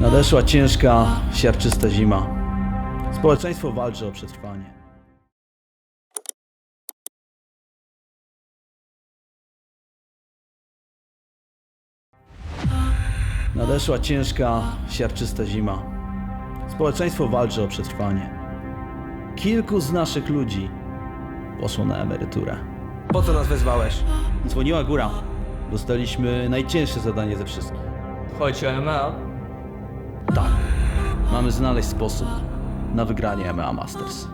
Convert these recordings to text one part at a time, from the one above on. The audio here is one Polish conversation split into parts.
Nadeszła ciężka, siarczysta zima. Społeczeństwo walczy o przetrwanie. Nadeszła ciężka, siarczysta zima. Społeczeństwo walczy o przetrwanie. Kilku z naszych ludzi poszło na emeryturę. Po co nas wezwałeś? Dzwoniła góra. Dostaliśmy najcięższe zadanie ze wszystkich. Chodź o ML. Tak. Mamy znaleźć sposób na wygranie MMA Masters.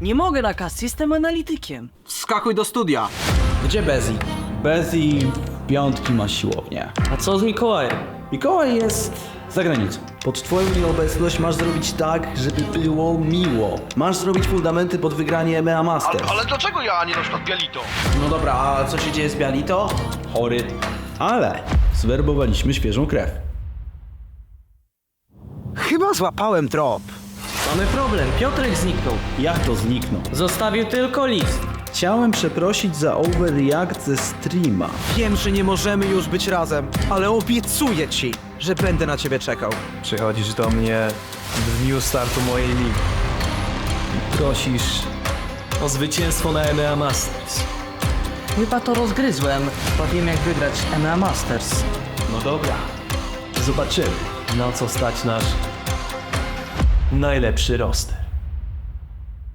Nie mogę nakaz, jestem analitykiem. Skakuj do studia. Gdzie Bezi? Bez i piątki ma siłownię. A co z Mikołajem? Mikołaj jest za granicą. Pod twoją nieobecność masz zrobić tak, żeby było miło. Masz zrobić fundamenty pod wygranie MMA Masters. Ale, ale dlaczego ja, a nie na przykład Bialito? No dobra, a co się dzieje z Bialito? Chory. Ale zwerbowaliśmy świeżą krew. Chyba złapałem trop. Mamy problem, Piotrek zniknął. Jak to zniknął? Zostawił tylko list. Chciałem przeprosić za overreact ze streama. Wiem, że nie możemy już być razem, ale obiecuję ci, że będę na ciebie czekał. Przychodzisz do mnie w dniu startu mojej ligi. Prosisz o zwycięstwo na EMEA Masters. Chyba to rozgryzłem. Chyba wiem jak wygrać MMA Masters. No dobra, zobaczymy na co stać nasz najlepszy roster.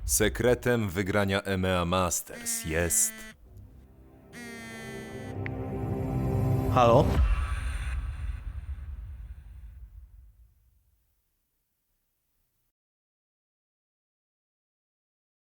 Sekretem wygrania EMEA Masters jest Halo?